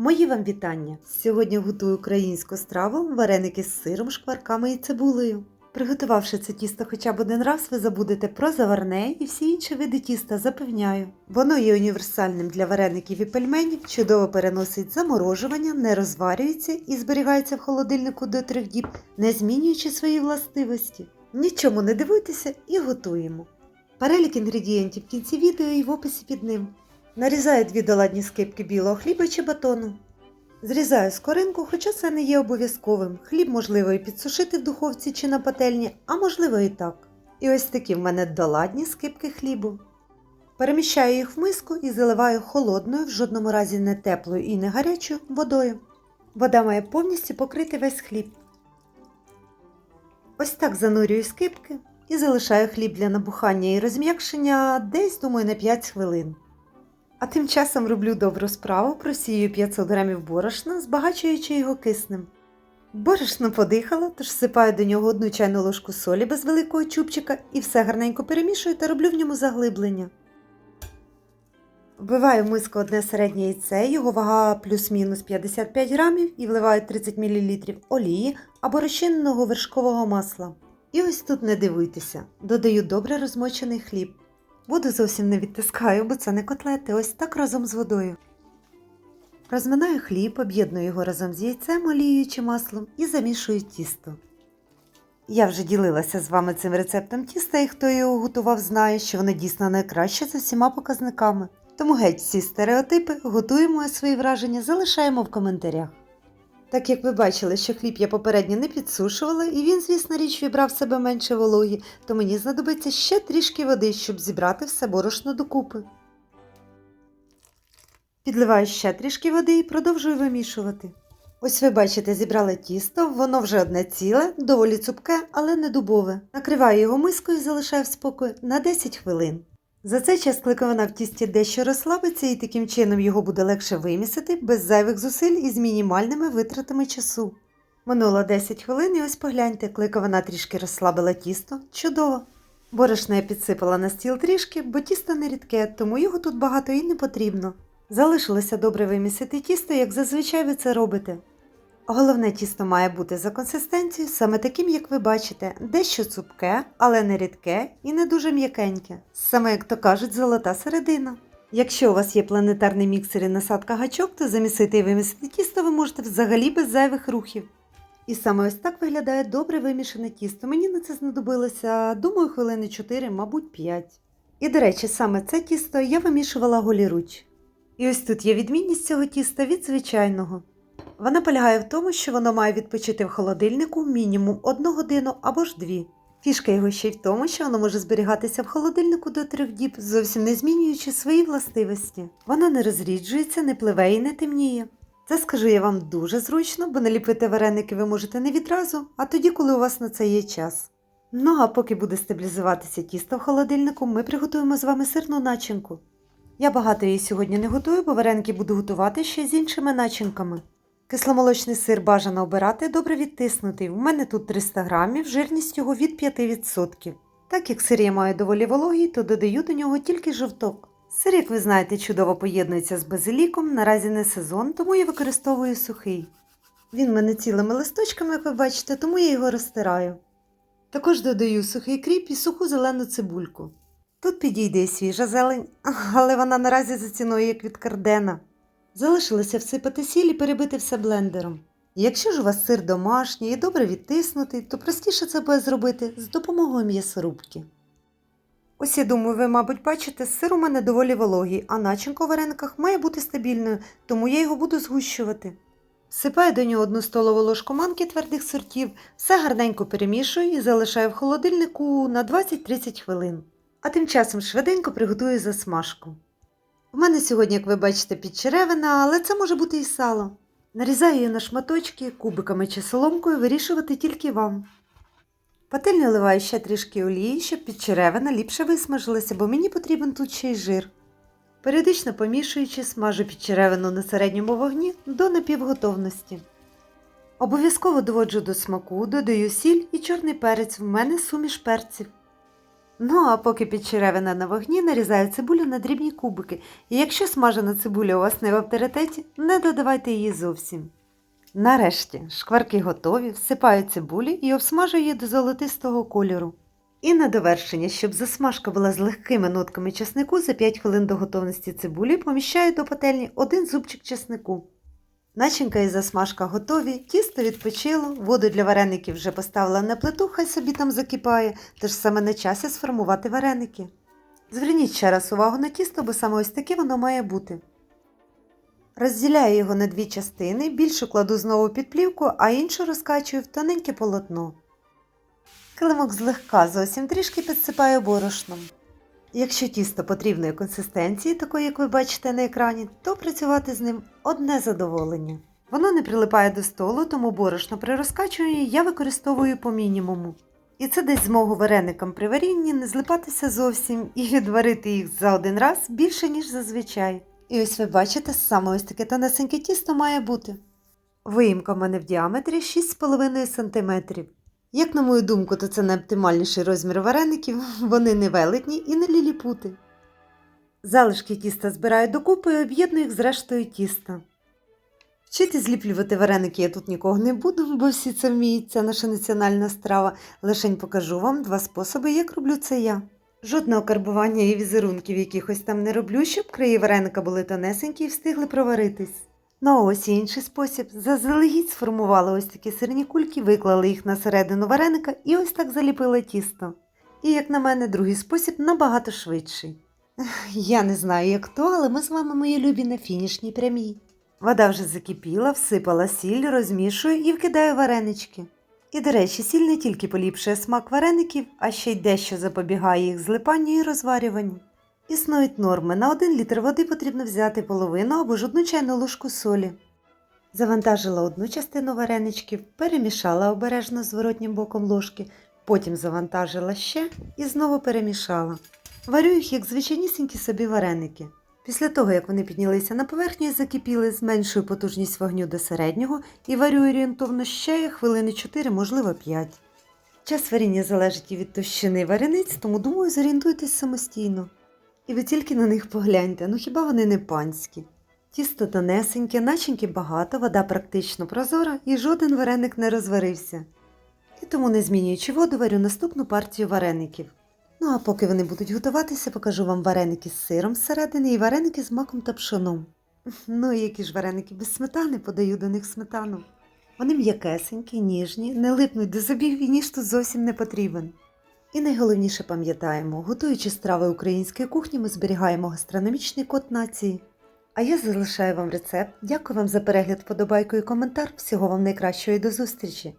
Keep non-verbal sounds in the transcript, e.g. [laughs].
Мої вам вітання! Сьогодні готую українську страву вареники з сиром, шкварками і цибулею. Приготувавши це тісто хоча б один раз, ви забудете про заварне і всі інші види тіста, запевняю. Воно є універсальним для вареників і пельменів, чудово переносить заморожування, не розварюється і зберігається в холодильнику до трьох діб, не змінюючи свої властивості. Нічому не дивуйтеся і готуємо. Перелік інгредієнтів в кінці відео і в описі під ним. Нарізаю дві доладні скипки білого хліба чи батону. Зрізаю скоринку, хоча це не є обов'язковим. Хліб можливо і підсушити в духовці чи на пательні, а можливо і так. І ось такі в мене доладні скипки хлібу. Переміщаю їх в миску і заливаю холодною, в жодному разі не теплою і не гарячою водою. Вода має повністю покрити весь хліб. Ось так занурюю скипки і залишаю хліб для набухання і розм'якшення десь, думаю, на 5 хвилин. А тим часом роблю добру справу, просію 500 грамів борошна, збагачуючи його киснем. Борошно подихало, тож всипаю до нього одну чайну ложку солі без великого чубчика і все гарненько перемішую та роблю в ньому заглиблення. Вбиваю в миску одне середнє яйце, його вага плюс-мінус 55 грамів і вливаю 30 мл олії або розчиненого вершкового масла. І ось тут не дивуйтеся, додаю добре розмочений хліб. Воду зовсім не відтискаю, бо це не котлети, ось так разом з водою. Розминаю хліб, об'єдную його разом з яйцем, олією маслом і замішую тісто. Я вже ділилася з вами цим рецептом тіста, і хто його готував, знає, що воно дійсно найкраще за всіма показниками. Тому геть всі стереотипи, готуємо свої враження, залишаємо в коментарях. Так як ви бачили, що хліб я попередньо не підсушувала, і він, звісно річ, вібрав себе менше вологі, то мені знадобиться ще трішки води, щоб зібрати все борошно докупи. Підливаю ще трішки води і продовжую вимішувати. Ось ви бачите, зібрала тісто, воно вже одне ціле, доволі цупке, але не дубове. Накриваю його мискою і залишаю в спокій на 10 хвилин. За цей час кликовина в тісті дещо розслабиться і таким чином його буде легше вимісити без зайвих зусиль і з мінімальними витратами часу. Минуло 10 хвилин і ось погляньте, кликовина трішки розслабила тісто. Чудово! Борошно я підсипала на стіл трішки, бо тісто не рідке, тому його тут багато і не потрібно. Залишилося добре вимісити тісто, як зазвичай ви це робите. Головне тісто має бути за консистенцією саме таким, як ви бачите, дещо цупке, але не рідке і не дуже м'якеньке. Саме, як то кажуть, золота середина. Якщо у вас є планетарний міксер і насадка гачок, то замісити і вимісити тісто ви можете взагалі без зайвих рухів. І саме ось так виглядає добре вимішане тісто. Мені на це знадобилося, думаю, хвилини 4, мабуть, 5. І, до речі, саме це тісто я вимішувала голіруч. І ось тут є відмінність цього тіста від звичайного. Вона полягає в тому, що воно має відпочити в холодильнику мінімум 1 годину або ж 2. Фішка його ще й в тому, що воно може зберігатися в холодильнику до 3 діб, зовсім не змінюючи свої властивості. Воно не розріджується, не пливе і не темніє. Це скажу я вам дуже зручно, бо наліпити вареники ви можете не відразу, а тоді, коли у вас на це є час. Ну а поки буде стабілізуватися тісто в холодильнику, ми приготуємо з вами сирну начинку. Я багато її сьогодні не готую, бо вареники буду готувати ще з іншими начинками. Кисломолочний сир бажано обирати добре відтиснутий. У мене тут 300 грамів, жирність його від 5%. Так як сир я маю доволі вологий, то додаю до нього тільки жовток. Сир, як ви знаєте, чудово поєднується з базиліком, наразі не сезон, тому я використовую сухий. Він мене цілими листочками, як ви бачите, тому я його розтираю. Також додаю сухий кріп і суху зелену цибульку. Тут підійде і свіжа зелень, але вона наразі за ціною як від кардена. Залишилося всипати сіль і перебити все блендером. Якщо ж у вас сир домашній і добре відтиснутий, то простіше це буде зробити з допомогою м'ясорубки. Ось я думаю, ви, мабуть, бачите, сир у мене доволі вологий, а начинка у варениках має бути стабільною, тому я його буду згущувати. Всипаю до нього одну столову ложку манки твердих сортів, все гарненько перемішую і залишаю в холодильнику на 20-30 хвилин. А тим часом швиденько приготую засмажку. У мене сьогодні, як ви бачите, підчеревина, але це може бути і сало. Нарізаю її на шматочки, кубиками чи соломкою вирішувати тільки вам. Пательню наливаю ще трішки олії, щоб підчеревина ліпше висмажилася, бо мені потрібен тут ще й жир. Періодично помішуючи, смажу підчеревину на середньому вогні до напівготовності. Обов'язково доводжу до смаку, додаю сіль і чорний перець, в мене суміш перців. Ну а поки підчеревина на вогні, нарізаю цибулю на дрібні кубики. І якщо смажена цибуля у вас не в авторитеті, не додавайте її зовсім. Нарешті шкварки готові, всипаю цибулі і обсмажую її до золотистого кольору. І на довершення, щоб засмажка була з легкими нотками чеснику, за 5 хвилин до готовності цибулі поміщаю до пательні один зубчик чеснику. Начинка і засмажка готові, тісто відпочило, воду для вареників вже поставила на плиту, хай собі там закипає, тож саме на часі сформувати вареники. Зверніть ще раз увагу на тісто, бо саме ось таке воно має бути. Розділяю його на дві частини, більшу кладу знову під плівку, а іншу розкачую в тоненьке полотно. Килимок злегка зовсім трішки підсипаю борошном. Якщо тісто потрібної консистенції, такої, як ви бачите на екрані, то працювати з ним одне задоволення. Воно не прилипає до столу, тому борошно при розкачуванні я використовую по мінімуму. І це десь змогу вареникам при варінні не злипатися зовсім і відварити їх за один раз більше, ніж зазвичай. І ось ви бачите, саме ось таке тонесеньке тісто має бути. Виїмка в мене в діаметрі 6,5 см. Як на мою думку, то це найоптимальніший розмір вареників, [laughs] вони не велетні і не ліліпути. Залишки тіста збираю докупи і об'єдную їх з рештою тіста. Вчити зліплювати вареники я тут нікого не буду, бо всі це вміють, це наша національна страва. Лишень покажу вам два способи, як роблю це я. Жодного карбування і візерунків якихось там не роблю, щоб краї вареника були тонесенькі і встигли проваритись. Ну а ось і інший спосіб. Заздалегідь сформувала ось такі сирні кульки, виклала їх на середину вареника і ось так заліпила тісто. І, як на мене, другий спосіб набагато швидший. [laughs] Я не знаю, як то, але ми з вами, мої любі, на фінішній прямій. Вода вже закипіла, всипала сіль, розмішую і вкидаю варенички. І, до речі, сіль не тільки поліпшує смак вареників, а ще й дещо запобігає їх злипанню і розварюванню. Існують норми. На 1 літр води потрібно взяти половину або ж одну чайну ложку солі. Завантажила одну частину вареничків, перемішала обережно зворотнім боком ложки, потім завантажила ще і знову перемішала. Варю їх як звичайнісінькі собі вареники. Після того, як вони піднялися на поверхню і закипіли, зменшую потужність вогню до середнього і варю орієнтовно ще хвилини 4, можливо 5. Час варіння залежить і від товщини варениць, тому думаю, зорієнтуйтесь самостійно. І ви тільки на них погляньте, ну хіба вони не панські? Тісто тонесеньке, начинки багато, вода практично прозора і жоден вареник не розварився. І тому, не змінюючи воду, варю наступну партію вареників. Ну а поки вони будуть готуватися, покажу вам вареники з сиром зсередини і вареники з маком та пшоном. Ну і які ж вареники без сметани, подаю до них сметану. Вони м'якесенькі, ніжні, не липнуть до зубів і ніж тут зовсім не потрібен. І найголовніше пам'ятаємо, готуючи страви української кухні, ми зберігаємо гастрономічний код нації. А я залишаю вам рецепт. Дякую вам за перегляд, вподобайку і коментар. Всього вам найкращого і до зустрічі!